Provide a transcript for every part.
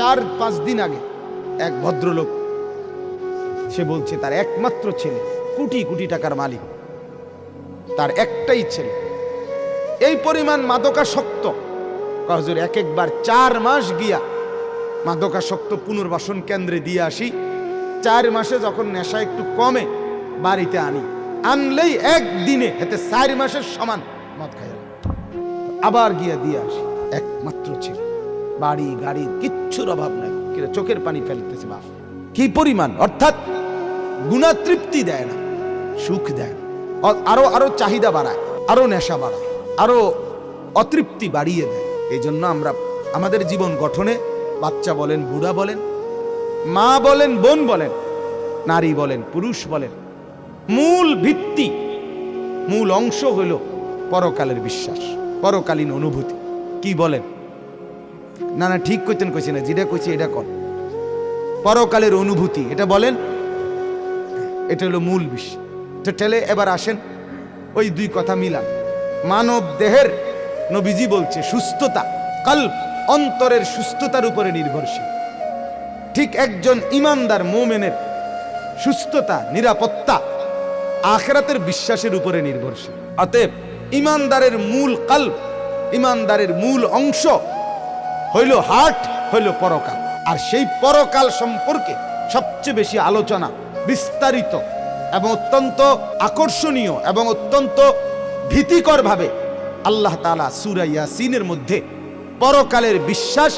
চার পাঁচ দিন আগে এক ভদ্রলোক, সে বলছে, তার একমাত্র ছেলে, কোটি কোটি টাকার মালিক। তার একটাই ছেলে। এই পরিমাণ মাদকাসক্ত। কহজুর এক একবার চার মাস গিয়া মাদকাসক্ত পুনর্বাসন কেন্দ্রে দিয়ে আসি। চার মাসে যখন নেশা একটু কমে, বাড়িতে আনি। আনলেই একদিনে এতে চার মাসের সমান মদ খাই আবার গিয়া দিয়ে আসি। একমাত্র ছেলে। বাড়ি, গাড়ি, কিচ্ছুর অভাব নাই। চোখের পানি ফেলতেছে, বাপ। কি পরিমাণ? অর্থাৎ গুণা তৃপ্তি দেয় না, সুখ দেয় না। আরও আরও চাহিদা বাড়ায়, আরও নেশা বাড়ায়, আরও অতৃপ্তি বাড়িয়ে দেয়। এই জন্য আমরা, আমাদের জীবন গঠনে বাচ্চা বলেন, বুড়া বলেন, মা বলেন, বোন বলেন, নারী বলেন, পুরুষ বলেন, মূল ভিত্তি, মূল অংশ হলো পরকালের বিশ্বাস, পরকালীন অনুভূতি। কি বলেন? না না, ঠিক কইতেন কইছে না, যেটা কইছে এটা কর। পরকালের অনুভূতি, এটা বলেন? এটা হলো মূল বিষয় তো ঠেলে এবার আসেন, ওই দুই কথা মিলান। মানব দেহের, নবীজি বলছে, সুস্থতা কাল অন্তরের সুস্থতার উপরে নির্ভরশীল। ঠিক একজন ইমানদার মোমেনের সুস্থতা, নিরাপত্তা আখেরাতের বিশ্বাসের উপরে নির্ভরশীল। অতএব, ইমানদারের মূল কাল ইমানদারের মূল অংশ হইল হার্ট হইল পরকাল। আর সেই পরকাল সম্পর্কে সবচেয়ে বেশি আলোচনা বিস্তারিত এবং অত্যন্ত আকর্ষণীয় এবং অত্যন্ত ভীতিকর ভাবে আল্লাহ তালা সুরা ইয়াসিনের মধ্যে পরকালের বিশ্বাস,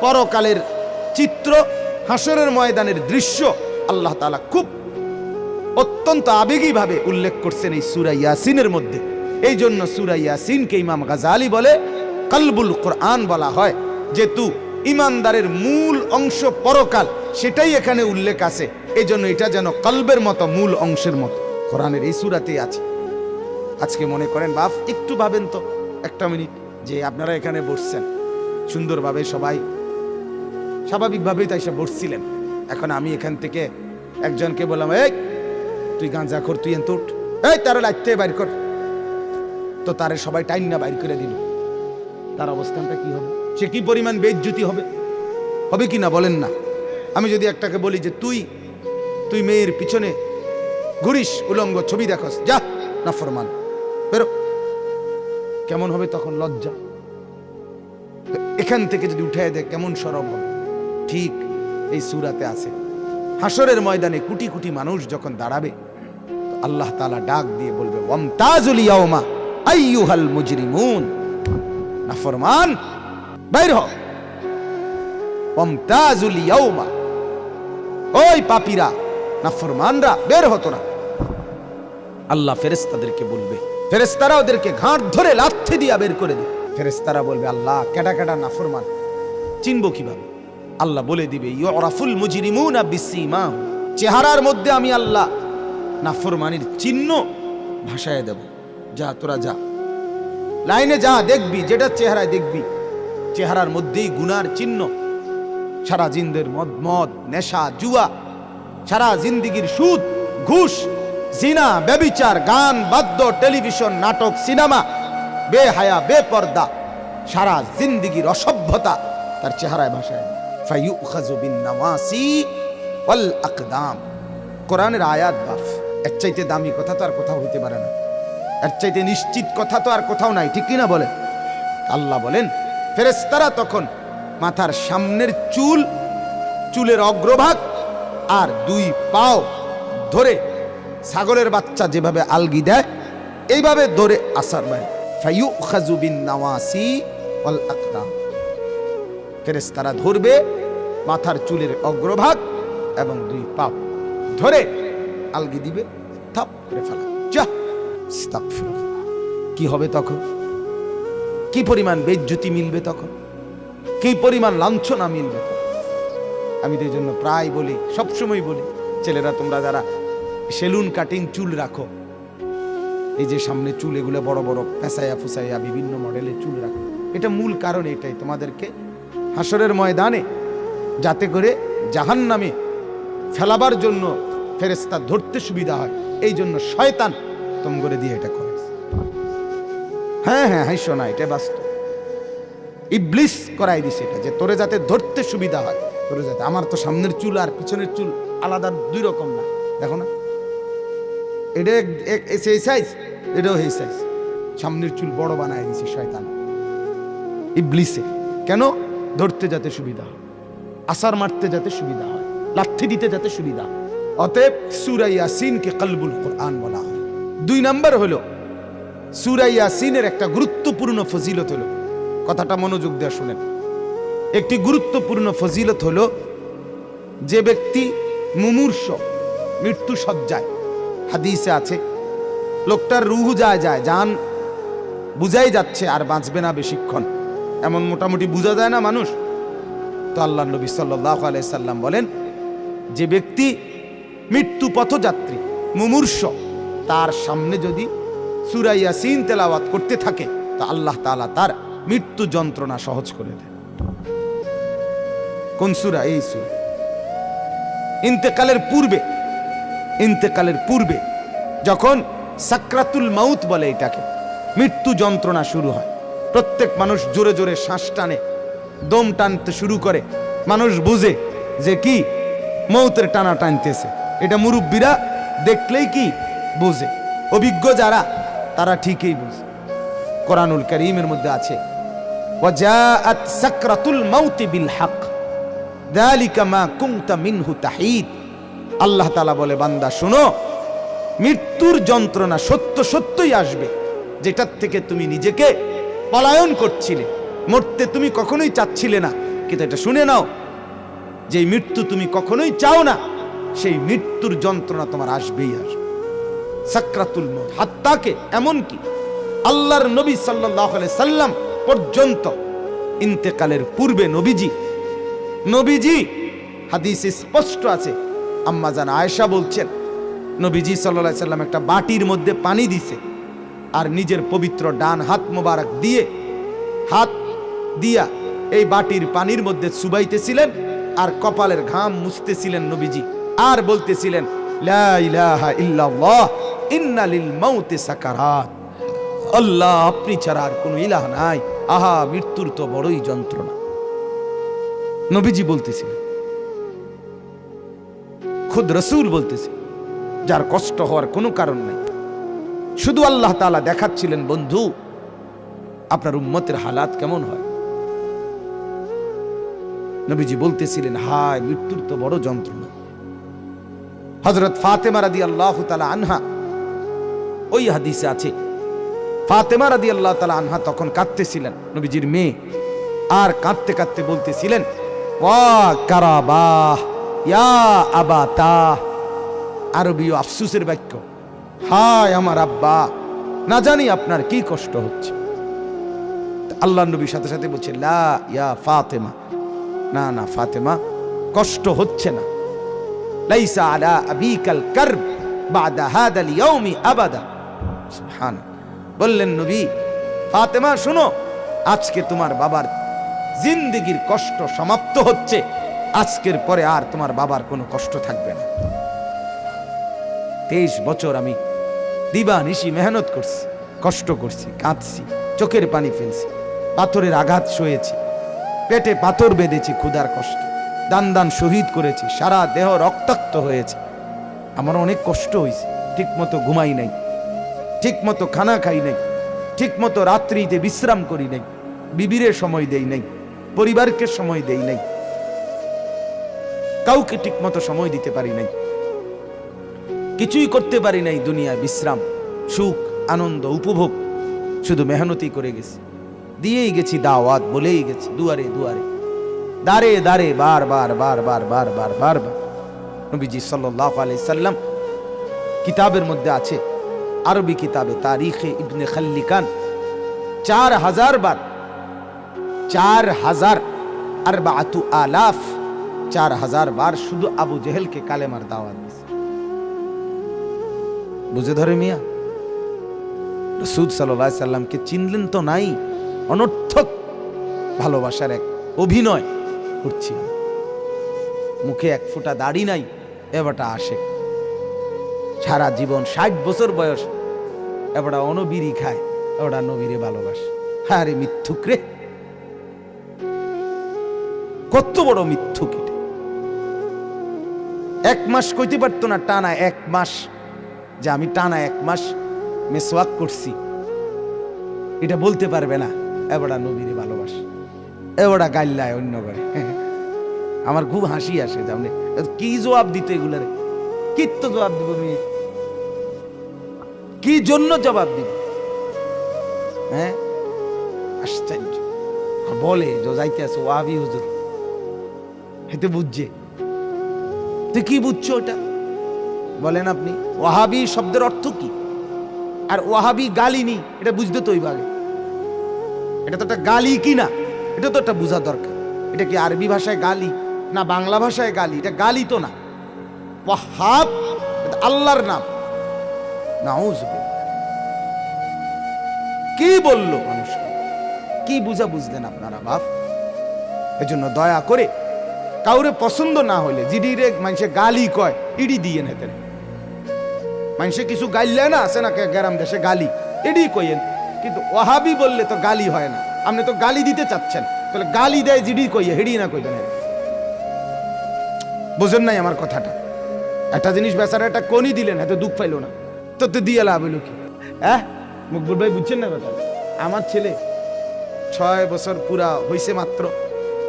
পরকালের চিত্র, হাসরের ময়দানের দৃশ্য আল্লাহ তালা খুব অত্যন্ত আবেগীভাবে উল্লেখ করছেন এই সুরা ইয়াসিনের মধ্যে। এই জন্য সুরা ইয়াসিনকে ইমাম গাজালি বলে কালবুল কোরআন বলা হয়। যেহেতু ইমানদারের মূল অংশ পরকাল, সেটাই এখানে উল্লেখ আছে। এই জন্য এটা যেন কলবের মতো, মূল অংশের মতো। কোরআনের এই সুরাতেই আছে। আজকে মনে করেন, বাপ, একটু ভাবেন তো, একটা মিনিট, যে আপনারা এখানে বসছেন। সুন্দরভাবে সবাই, স্বাভাবিকভাবেই তাই সে বসছিলেন। এখন আমি এখান থেকে একজনকে বললাম, এই, তুই গাঁজা খোর, তুই এত উঠ। এই, তারা লাইতে বাইর কর। তো তারে সবাই টাইম না বাইর করে দিল। তার অবস্থানটা কি হবে? সে কি পরিমাণ বেজ্জুতি হবে? হবে কি না বলেন না। আমি যদি একটাকে বলি যে তুই তুই মেয়ের পিছনে ঘুরিস, উলঙ্গ ছবি দেখস, যা, না ফরমান। বেরো। কেমন হবে তখন লজ্জা? এখান থেকে যদি উঠে দেয়, কেমন সরব হবে? ঠিক এই সুরাতে আছে। হাসরের ময়দানে কোটি কোটি মানুষ যখন দাঁড়াবে আল্লাহ তালা ডাক দিয়ে বলবে, ওয়ামতাজুল ইয়াউমা আইয়ুহাল মুজরিমুন। নাফরমান বাইর হ। ওই পাপীরা, নাফরমানরা, বের হতো না। আল্লাহ ফেরেস্তাদেরকে বলবে ফেরেস্তারা ওদেরকে ঘাট ধরে লাথি দিয়া বের করে দেবে ফেরেস্তারা বলবে, আল্লাহ কেটা কেটা নাফরমান। চিনবো কীভাবে? আল্লাহ বলে দিবে ইয়রাফুল মুজরিমুনা বিসীমাহুম চেহারার মধ্যে আমি আল্লাহ না নাফরমানির চিহ্ন ভাষায় দেব। যা, তোরা যা। লাইনে যা দেখবি যেটা চেহারায় দেখবি। চেহারার মধ্যেই গুনার চিহ্ন। সারা জিন্দের মদ মদ, নেশা, জুয়া, সারা জিন্দিগির সুদ, ঘুষ, জিনা, ব্যবিচার, গান, বাদ্য, টেলিভিশন, নাটক, সিনেমা, বেহায়া, বেপর্দা, সারা জিন্দিগির অসভ্যতা তার চেহারায় আকদাম কোরআনের আয়াত বাফ। এর চাইতে দামি কথা তো আর কোথাও হইতে পারে না। এর চাইতে নিশ্চিত কথা তো আর কোথাও নাই, ঠিক কিনা বলেন? আল্লাহ বলেন ফেরেস্তারা তখন মাথার সামনের চুল, চুলের অগ্রভাগ আর দুই পাও ধরে ছাগলের বাচ্চা যেভাবে আলগি দেয়, এইভাবে ধরে আসার ফেরেস্তারা ধরবে মাথার চুলের অগ্রভাগ এবং দুই পাপ ধরে আলগি দিবে, থাপ করে ফেলা। যা কি হবে তখন? কি পরিমাণ বেজ্জুতি মিলবে তখন? কি পরিমাণ লাঞ্ছনা মিলবে? আমি তো জন্য প্রায় বলি, সবসময় বলি, ছেলেরা তোমরা যারা সেলুন কাটিং চুল রাখো, এই যে সামনে চুল, এগুলো বড় বড় পেঁচাইয়া ফুসাইয়া বিভিন্ন মডেলের চুল রাখো। এটা মূল কারণ এটাই, তোমাদেরকে হাসরের ময়দানে যাতে করে জাহান নামে ফেলাবার জন্য ফেরেস্তা ধরতে সুবিধা হয়। এই জন্য শয়তান তোম করে দিয়ে এটা করে। হ্যাঁ হ্যাঁ হাইসো না এটা বাস্তব। ইবলিস করাই দিছে এটা, যে তোরে যাতে ধরতে সুবিধা হয়, তোরে যাতে। আমার তো সামনের চুল আর পিছনের চুল আলাদা, দুই রকম না। দেখো না। এটা সেই সাইজ এটাও সেই সাইজ সামনের চুল বড় বানায় দিছে শয়তান। ইবলিসে কেন? ধরতে যাতে সুবিধা হয়। আসার মারতে যাতে সুবিধা হয়। লাথি দিতে যাতে সুবিধা অতএব সুরা ইয়াসিনকে কলবুল কোরআন বলা হয়। দুই নাম্বার হলো সুরা ইয়াসিনের একটা গুরুত্বপূর্ণ ফজিলত হলো, কথাটা মনোযোগ দিয়ে শুনেন। একটি গুরুত্বপূর্ণ ফজিলত হলো, যে ব্যক্তি মুমূর্ষ, মৃত্যু সজ্জায়, হাদিসে আছে, লোকটার রুহু যায় যায় জান বুঝাই যাচ্ছে আর বাঁচবে না বেশিক্ষণ। এমন মোটামুটি বোঝা যায় না মানুষ? তো আল্লাহ নবী সাল্লাহ সাল্লাম বলেন, যে ব্যক্তি মৃত্যু পথযাত্রী, মুমূর্ষ, তার সামনে যদি সুরা ইয়াসিন তেলাওয়াত করতে থাকে, তা আল্লাহ তাআলা তার মৃত্যু যন্ত্রণা সহজ করে দেয় কোন সুরা? এই সুরা। ইন্তেকালের পূর্বে ইন্তেকালের পূর্বে যখন সাকরাতুল মাউত বলে এটাকে, মৃত্যু যন্ত্রণা শুরু হয়। প্রত্যেক মানুষ জোরে জোরে শ্বাস টানে, দম টানতে শুরু করে। মানুষ বুঝে যে কি মৌতের টানা টানতেছে। এটা মুরব্বীরা দেখলেই কি বুঝে। অভিজ্ঞ যারা তারা ঠিকই বুঝে। কোরআনুল করিমের মধ্যে আছে সাকরাতুল মাউতি বিল হক যালিকা মা কুনতা মিনহু তাহিদ। আল্লাহ তাআলা বলে, বান্দা, শোনো, মৃত্যুর যন্ত্রণা সত্য সত্যই আসবে, যেটার থেকে তুমি নিজেকে পলায়ন করছিলে। মরতে তুমি কখনোই চাচ্ছিলে না, কিন্তু এটা শুনে নাও যে মৃত্যু তুমি কখনোই চাও না, সেই মৃত্যুর যন্ত্রণা তোমার আসবেই আসবে। সাকরাতুল মৌত হাত্তাকে এমনকি আল্লাহর নবী আলাইহি সাল্লাম পর্যন্ত ইন্তেকালের পূর্বে নবীজি নবীজি, হাদিসে স্পষ্ট আছে। আম্মা জান আয়েশা বলছেন, নবীজি আলাইহি সাল্লাম একটা বাটির মধ্যে পানি দিছে আর নিজের পবিত্র ডান হাত মোবারক দিয়ে, হাত দিয়া এই বাটির পানির মধ্যে চুবাইতেছিলেন আর কপালের ঘাম মুছতেছিলেন নবীজি। আর বলতেছিলেন আল্লাহ আপনি ছাড়া আর কোনো ইলাহ নাই। আহা, মৃত্যুর তো বড়ই যন্ত্রণা। নবীজি বলতেছিলেন, খুদ রসুল বলতেছে, যার কষ্ট হওয়ার কোনো কারণ নাই। শুধু আল্লাহ তাআলা দেখাচ্ছিলেন, বন্ধু, আপনার উম্মতের হালাত কেমন হয়? নবীজি বলতেছিলেন, হায়, মৃত্যুর তো বড় যন্ত্রণা। হজরত ফাতেমা রাদি আল্লাহ তালা আনহা। ওই হাদিসে আছে, ফাতেমা রাদি আল্লাহ তালা আনহা তখন কাঁদতেছিলেন, নবীজির মেয়ে, আর কাঁদতে কাঁদতে বলতেছিলেন কারাবাহ, ইয়া আবাতা আরবীয় আফসুসের বাক্য, হায় আমার আব্বা, না জানি আপনার কি কষ্ট হচ্ছে। আল্লাহ নবীর সাথে সাথে বলছে, লা, ইয়া ফাতেমা। না না, ফাতেমা, কষ্ট হচ্ছে না। লাইসা আলা আবিকাল কারব বাদা হাদাল ইয়াউমি আবাদা সুবহান বললেন নবী ফাতেমা শুনো আজকে তোমার বাবার জিন্দেগির কষ্ট সমাপ্ত হচ্ছে। আজকের পরে আর তোমার বাবার কোনো কষ্ট থাকবে না। তেইশ বছর আমি দিবা নিশি মেহনত করছি, কষ্ট করছি, কাঁদছি, চোখের পানি ফেলছি, পাথরের আঘাত সয়েছি, পেটে পাথর বেঁধেছি, ক্ষুধার কষ্ট। দান দান শহীদ করেছি, সারা দেহ রক্তাক্ত হয়েছে। আমার অনেক কষ্ট হয়েছে ঠিক মতো ঘুমাই নাই ঠিক মতো খানা খাই নাই ঠিক মতো রাত্রিতে বিশ্রাম করি নাই, বিবিরে সময় দেই নাই, পরিবারকে সময় দেই নাই, কাউকে ঠিক মতো সময় দিতে পারি নাই, কিছুই করতে পারি নাই দুনিয়ায় বিশ্রাম, সুখ, আনন্দ, উপভোগ, শুধু মেহনতি করে গেছি। দিয়েই গেছি দাওয়াত, বলেই গেছি, দুয়ারে দুয়ারে। দাঁড়ে দাঁড়ে, বার বার বার বার বার বার বার বার। নবীজি সাল্লাহ সাল্লাম কিতাবের মধ্যে আছে, আরবি কিতাবে, তারিখে ইবনে খাল্লিকান, চার হাজার বার, চার হাজার আর বা বাতু আলাফ, চার হাজার বার শুধু আবু জেহেলকে কালেমার দাওয়াত দিছে। বুঝে ধরে মিয়া? রসুদ সাল্লাহ সাল্লামকে চিনলেন তো নাই? অনর্থক ভালোবাসার এক অভিনয়। করছি মুখে এক ফোঁটা দাড়ি নাই, এবারটা আসে। সারা জীবন ষাট বছর বয়স, এবারটা অনবিরি খায়, এবারটা নবীরে ভালোবাসে। আরে মিথ্যুক রে! কত বড় মিথ্যুক এটা। এক মাস কইতে পারতো না টানা এক মাস, যে আমি টানা এক মাস মেসওয়াক করছি। এটা বলতে পারবে না এবারা নবীরে ভালোবাস। এবারা গাইল্লায় অন্য করে। আমার খুব হাসি আসে জানে কি জবাব দিত এগুলারে? কি তো জবাব দিব মেয়ে? কি জন্য জবাব দিব? হ্যাঁ? আশ্চর্য। বলে যে যাইতে আছে, ওয়াবি হুজুর। হেতে বুঝছে। তুই কি বুঝছ ওটা? বলেন আপনি, ওয়াহাবি শব্দের অর্থ কি? আর ওয়াহাবি গালি নি এটা বুঝতে তো আগে এটা তো একটা গালি কি না এটা তো একটা বোঝা দরকার। এটা কি আরবি ভাষায় গালি না বাংলা ভাষায় গালি? এটা গালি তো না। ওয়াহাব আল্লাহর নাম। নাউজুবিল্লাহ কি বলল মানুষকে কি বুঝা বুঝলেন আপনারা, বাপ? এজন্য দয়া করে কাউরে পছন্দ না হলে জিডিরে মানুষে গালি কয়, ইডি দিয়ে নেতেন মানুষে কিছু গাইলে না, আছে না গ্রাম দেশে গালি। এডি কইয়েন। কিন্তু ওহাবি বললে তো গালি হয় না। আপনি তো গালি দিতে চাচ্ছেন। তাহলে গালি দেয় জিডি কইয়ে, হেডি না কইতেন বুঝেন নাই আমার কথাটা। একটা জিনিস বেচারা একটা কোনি দিলেন, এত দুঃখ পাইলো না। তো তো দিয়ে লাভ হইল কি? হ্যাঁ? মকবুল ভাই, বুঝছেন না ব্যাপার? আমার ছেলে ছয় বছর পুরা হইছে মাত্র।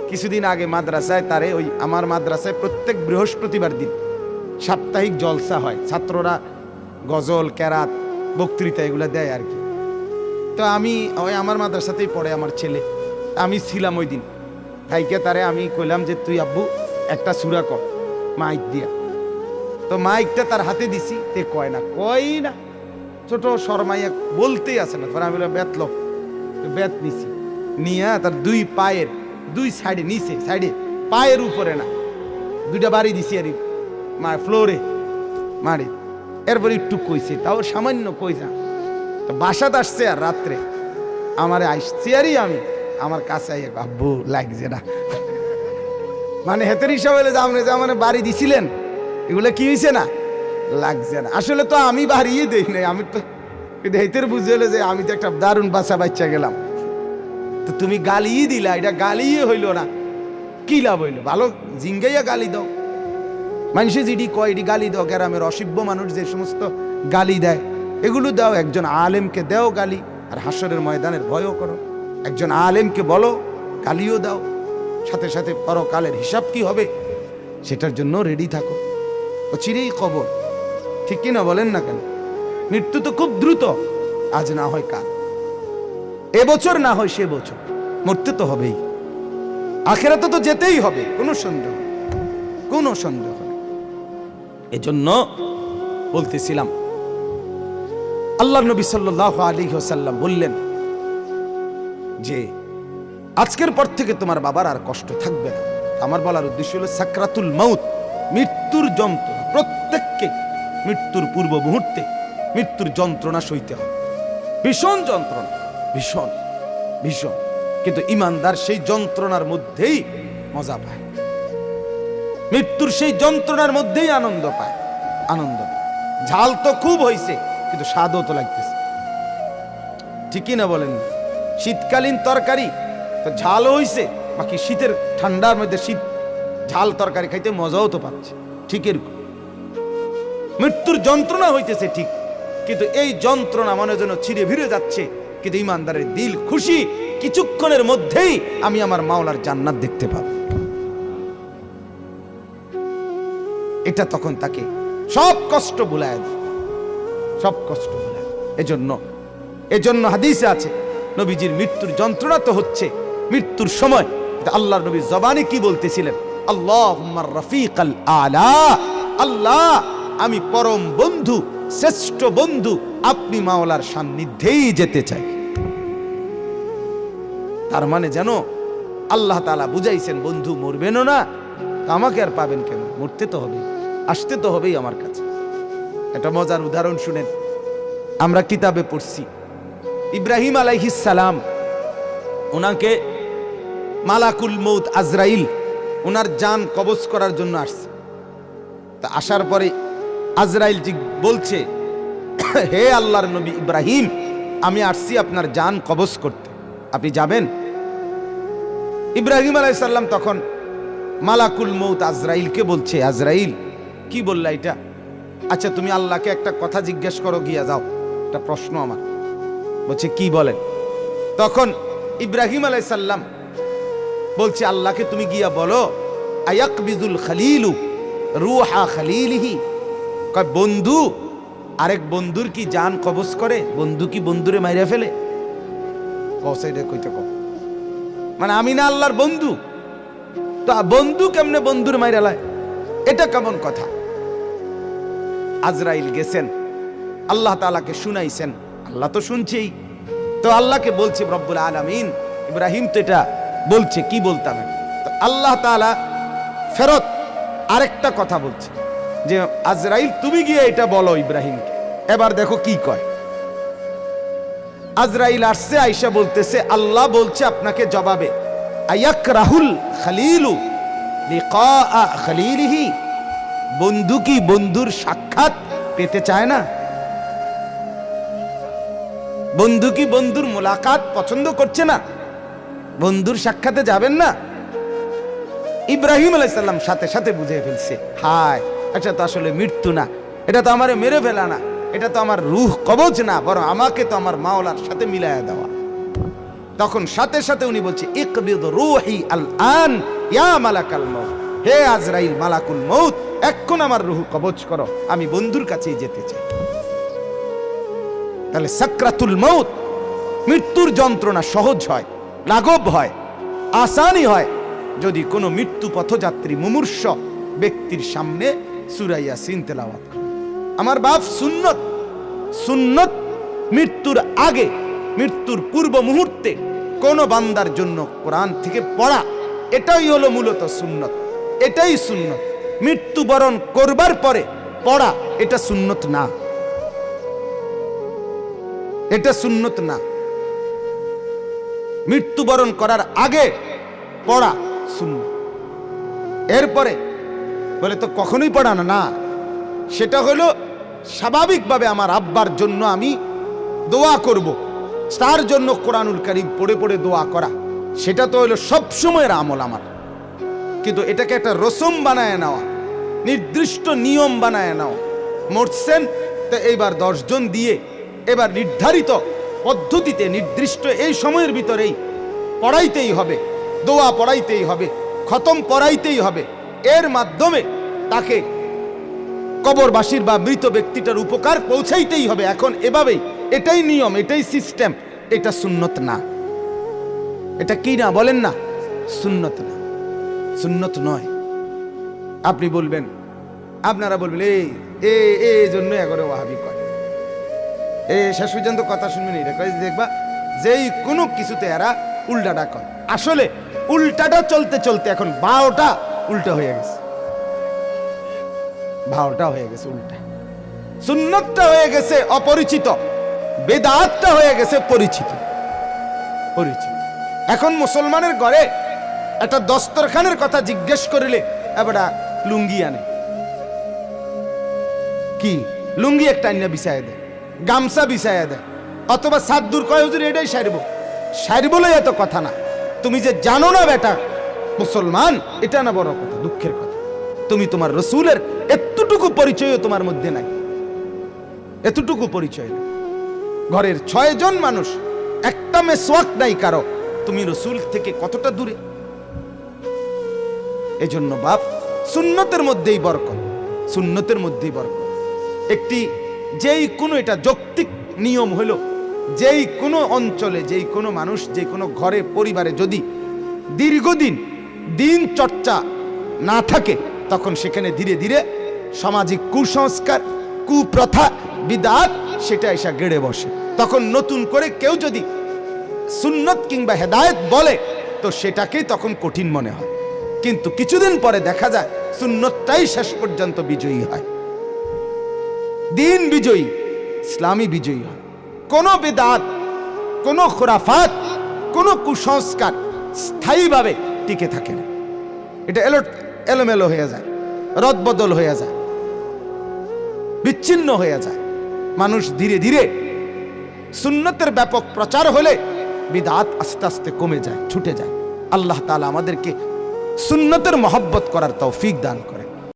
কিছুদিন আগে মাদ্রাসায় তারে ওই আমার মাদ্রাসায় প্রত্যেক বৃহস্পতিবার দিন সাপ্তাহিক জলসা হয়। ছাত্ররা গজল, ক্যারাত, বক্তৃতা এগুলো দেয় আর কি। তো আমি ওই আমার মাদ্রাসাতেই পড়ে আমার ছেলে। আমি ছিলাম ওই দিন। ভাইকে তারে আমি কইলাম যে, তুই আব্বু, একটা সুরা কর, মাইক দিয়া। তো মাইকটা তার হাতে দিছি, তে কয় না কয় না। ছোট শর্মাইয়া বলতেই আসে না। তারপর আমি বেত লো। বেত নিছি। নিয়া তার দুই পায়ের, দুই সাইডে, নিচে, সাইডে, পায়ের উপরে না, দুইটা বাড়ি দিছি আর মা, ফ্লোরে মারি। এরপর একটু কইছে, তাও সামান্য কইছা তো বাসাত আসছে আর রাত্রে। আমারে আসছে আরই আমি। আমার কাছে আইয়া আব্বু, লাগছে না। মানে হেতের হিসাব হলে যে আপনি যে আমার বাড়ি দিছিলেন, এগুলো কি হয়েছে না? লাগছে না। আসলে তো আমি বাড়িয়ে দেই নাই। আমি তো হেতের বুঝে হলো যে আমি তো একটা দারুণ বাসা বাচ্চা গেলাম। তো তুমি গালিই দিলা। এটা গালিই হইল না। কি লাভ হইল? ভালো জিঙ্গাইয়া গালি দাও। মানুষে যেটি কয়, এটি গালি দাও। গ্রামের অসভ্য মানুষ যে সমস্ত গালি দেয়। এগুলো দাও, একজন আলেমকে দেও গালি, আর হাসরের ময়দানের ভয়ও করো। একজন আলেমকে বলো, গালিও দাও। সাথে সাথে পরকালের হিসাব কি হবে, সেটার জন্য রেডি থাকো। ও চিরেই কবর। ঠিক কিনা বলেন না কেন? মৃত্যু তো খুব দ্রুত। আজ না হয় কাল। এবছর না হয় সে বছর। মরতে তো হবেই। আখেরাতে তো যেতেই হবে, কোনো সন্দেহ কোনো সন্দেহ এজন্য বলতেছিলাম আল্লাহ নবী সাল্লাহ আলী সাল্লাম বললেন যে, আজকের পর থেকে তোমার বাবার আর কষ্ট থাকবে না। আমার বলার উদ্দেশ্য হলো সাকরাতুল মাউত, মৃত্যুর যন্ত্রণা। প্রত্যেককে মৃত্যুর পূর্ব মুহূর্তে মৃত্যুর যন্ত্রণা সইতে হবে। ভীষণ যন্ত্রণা, ভীষণ ভীষণ। কিন্তু ইমানদার সেই যন্ত্রণার মধ্যেই মজা পায়। মৃত্যুর সেই যন্ত্রণার মধ্যেই আনন্দ পায়, আনন্দ। ঝাল তো খুব হয়েছে কিন্তু স্বাদও তো লাগতেছে। ঠিকই না বলেন? শীতকালীন তরকারি তো ঝালও হইছে, বাকি শীতের ঠান্ডার মধ্যে শীত ঝাল তরকারি খাইতে মজাও তো পাচ্ছে। ঠিক এরকম। মৃত্যুর যন্ত্রণা হইতেছে ঠিক, কিন্তু এই যন্ত্রণা মনে যেন ছিঁড়ে ভিড়ে যাচ্ছে, কিন্তু ইমানদারের দিল খুশি, কিছুক্ষণের মধ্যেই আমি আমার মাওলার জান্নাত দেখতে পাব। এটা তখন তাকে সব কষ্ট ভুলায় দেয়। সব কষ্ট ভুলায় এজন্য এজন্য হাদিসে আছে, নবীজির মৃত্যুর যন্ত্রণা তো হচ্ছে, মৃত্যুর সময়। আল্লাহর নবী জবানে কি বলতেছিলেন? আল্লাহ রফিক আল। আলা আল্লাহ, আমি পরম বন্ধু, শ্রেষ্ঠ বন্ধু, আপনি মাওলার সান্নিধ্যেই যেতে চাই। তার মানে যেন আল্লাহ তালা বুঝাইছেন, বন্ধু মরবেনও না আমাকে আর পাবেন কেন? মরতে তো হবে আসতে তো হবেই আমার কাছে। একটা মজার উদাহরণ শুনেন। আমরা কিতাবে পড়ছি। ইব্রাহিম সালাম ওনাকে মালাকুল মৌত আজরাইল ওনার জান কবজ করার জন্য আসছে। তা আসার পরে আজরাইল জি বলছে, হে আল্লাহর নবী ইব্রাহিম, আমি আসছি আপনার জান কবজ করতে। আপনি যাবেন? ইব্রাহিম আলাইসাল্লাম তখন মালাকুল মৌত আজরাইলকে বলছে, আজরাইল, কি বললা এটা? আচ্ছা তুমি আল্লাহকে একটা কথা জিজ্ঞেস করো, গিয়া যাও। একটা প্রশ্ন আমার। বলছে, কি বলেন? তখন ইব্রাহিম আলাইসাল্লাম বলছে, আল্লাহকে তুমি গিয়া বলো আয়াক বিদুল খালিলু রুহা খালিলিহি। কয়, বন্ধু, আরেক বন্ধুর কি জান কবজ করে? বন্ধু কি বন্ধুরে মাইরা ফেলে? কসাইডে কইতে কম মানে আমি না আল্লাহর বন্ধু। তো বন্ধু কেমনে বন্ধুর মাইরা লায়? এটা কেমন কথা? আজরাইল গেছেন। আল্লাহ তাআলাকে শুনাইছেন। আল্লাহ তো শুনছেই। তো আল্লাহকে বলছে, রব্বুল আলামিন। ইব্রাহিম তো এটা বলছে, কি বলতাম তো আল্লাহ তাআলা ফেরত আরেকটা কথা বলছে, যে আজরাইল, তুমি গিয়ে এটা বলো ইব্রাহিমকে। এবার দেখো কি কয়। আজরাইল আসছে আইসা বলতেছে, আল্লাহ বলছে আপনাকে জবাবে আয়াক রাহুল খালিলু লিকা খালিলিহি? বন্ধু কি বন্ধুর সাক্ষাৎ পেতে চায় না? বন্ধু কি বন্ধুর মোলাকাত পছন্দ করছে না? বন্ধুর সাক্ষাতে যাবেন না? ইব্রাহিম আলাইসাল্লাম সাথে সাথে বুঝে ফেলছে, হায়, এটা তো আসলে মৃত্যু না, এটা তো আমারে মেরে ফেলা না, এটা তো আমার রুহ কবজ না, বরং আমাকে তো আমার মাওলার সাথে মিলায়া দেওয়া। তখন সাথে সাথে উনি বলছে, ইকবিদ রুহি আল আন ইয়া মালাকাল মউত হে আজরাইল মালাকুল মৌত এখন আমার রুহু কবচ করো, আমি বন্ধুর কাছেই যেতে চাই। তাহলে সাকরাতুল মৌত মৃত্যুর যন্ত্রণা সহজ হয়, লাঘব হয়, আসানি হয়, যদি কোনো মৃত্যু পথযাত্রী মুমূর্ষ ব্যক্তির সামনে সুরাইয়া সিন তেলাওয়াত করে। আমার বাপ সুন্নত সুন্নত মৃত্যুর আগে, মৃত্যুর পূর্ব মুহূর্তে কোন বান্দার জন্য কোরআন থেকে পড়া, এটাই হলো মূলত সুন্নত। এটাই সুন্নত। মৃত্যুবরণ করবার পরে পড়া, এটা সুন্নত না। এটা সুন্নত না। মৃত্যুবরণ করার আগে পড়া শূন্য এরপরে বলে, তো কখনোই পড়ানো না। সেটা হলো স্বাভাবিকভাবে আমার আব্বার জন্য আমি দোয়া করব। তার জন্য কোরআনুল কারিম পড়ে পড়ে দোয়া করা। সেটা তো হলো সবসময়ের আমল আমার। কিন্তু এটাকে একটা রসম বানায় নেওয়া নির্দিষ্ট নিয়ম বানায় নেওয়া মরছেন, তো এইবার দশজন দিয়ে এবার নির্ধারিত পদ্ধতিতে, নির্দিষ্ট এই সময়ের ভিতরেই পড়াইতেই হবে, দোয়া পড়াইতেই হবে, খতম পড়াইতেই হবে। এর মাধ্যমে তাকে কবরবাসীর বা মৃত ব্যক্তিটার উপকার পৌঁছাইতেই হবে। এখন এভাবেই, এটাই নিয়ম, এটাই সিস্টেম, এটা সুন্নত না। এটা কি না বলেন না? সুন্নত না। সুন্নত নয়। আপনি বলবেন, আপনারা বলবেন, এই, এ এই জন্য এগারো ওয়াহাবি কয়। এ, শেষ পর্যন্ত কথা শুনবেন এটা কয়, দেখবা, যেই কোনো কিছুতে এরা উল্টাটা কয় আসলে উল্টাটা চলতে চলতে এখন বারোটা উল্টা হয়ে গেছে। ভাওটা হয়ে গেছে উল্টা। সুন্নতটা হয়ে গেছে অপরিচিত, বেদাতটা হয়ে গেছে পরিচিত। পরিচিত। এখন মুসলমানের ঘরে একটা দস্তরখানের কথা জিজ্ঞেস করিলে এবারটা লুঙ্গি আনে। কি? লুঙ্গি একটা আইনা বিছায় দেয়, গামছা বিছায় দেয়, অথবা সাত দূর কয়, হুজুর, এটাই সারব। সারব এত কথা না। তুমি যে জানো না বেটা, মুসলমান, এটা না বড় কথা, দুঃখের কথা। তুমি তোমার রসুলের এতটুকু পরিচয়ও তোমার মধ্যে নাই। এতটুকু পরিচয় নাই। ঘরের ছয়জন মানুষ, একটা মেসওয়াক নাই কারও। তুমি রসুল থেকে কতটা দূরে এজন্য বাপ, সুন্নতের মধ্যেই বরকত, সুন্নতের মধ্যেই বরকত। একটি যেই কোনো এটা যৌক্তিক নিয়ম হলো, যেই কোনো অঞ্চলে, যেই কোনো মানুষ, যে কোনো ঘরে, পরিবারে যদি দীর্ঘদিন দিন চর্চা না থাকে, তখন সেখানে ধীরে ধীরে সামাজিক কুসংস্কার, কুপ্রথা, বিদাত, সেটা এসে গেড়ে বসে। তখন নতুন করে কেউ যদি সুন্নত কিংবা হেদায়েত বলে, তো সেটাকেই তখন কঠিন মনে হয়। কিন্তু কিছুদিন পরে দেখা যায় সুন্নতটাই শেষ পর্যন্ত বিজয়ী হয়। দিন বিজয়ী, ইসলামী বিজয়ী হয়। কোনো বেদাত, কোনো খোরাফাত, কোনো কুসংস্কার স্থায়ীভাবে টিকে থাকে না। এটা এলো এলোমেলো হয়ে যায়, রদবদল হয়ে যায়, বিচ্ছিন্ন হয়ে যায়। মানুষ ধীরে ধীরে সুন্নতের ব্যাপক প্রচার হলে বিদাত আস্তে আস্তে কমে যায়, ছুটে যায়। আল্লাহ তালা আমাদেরকে সুন্নতের মহব্বত করার তৌফিক দান করেন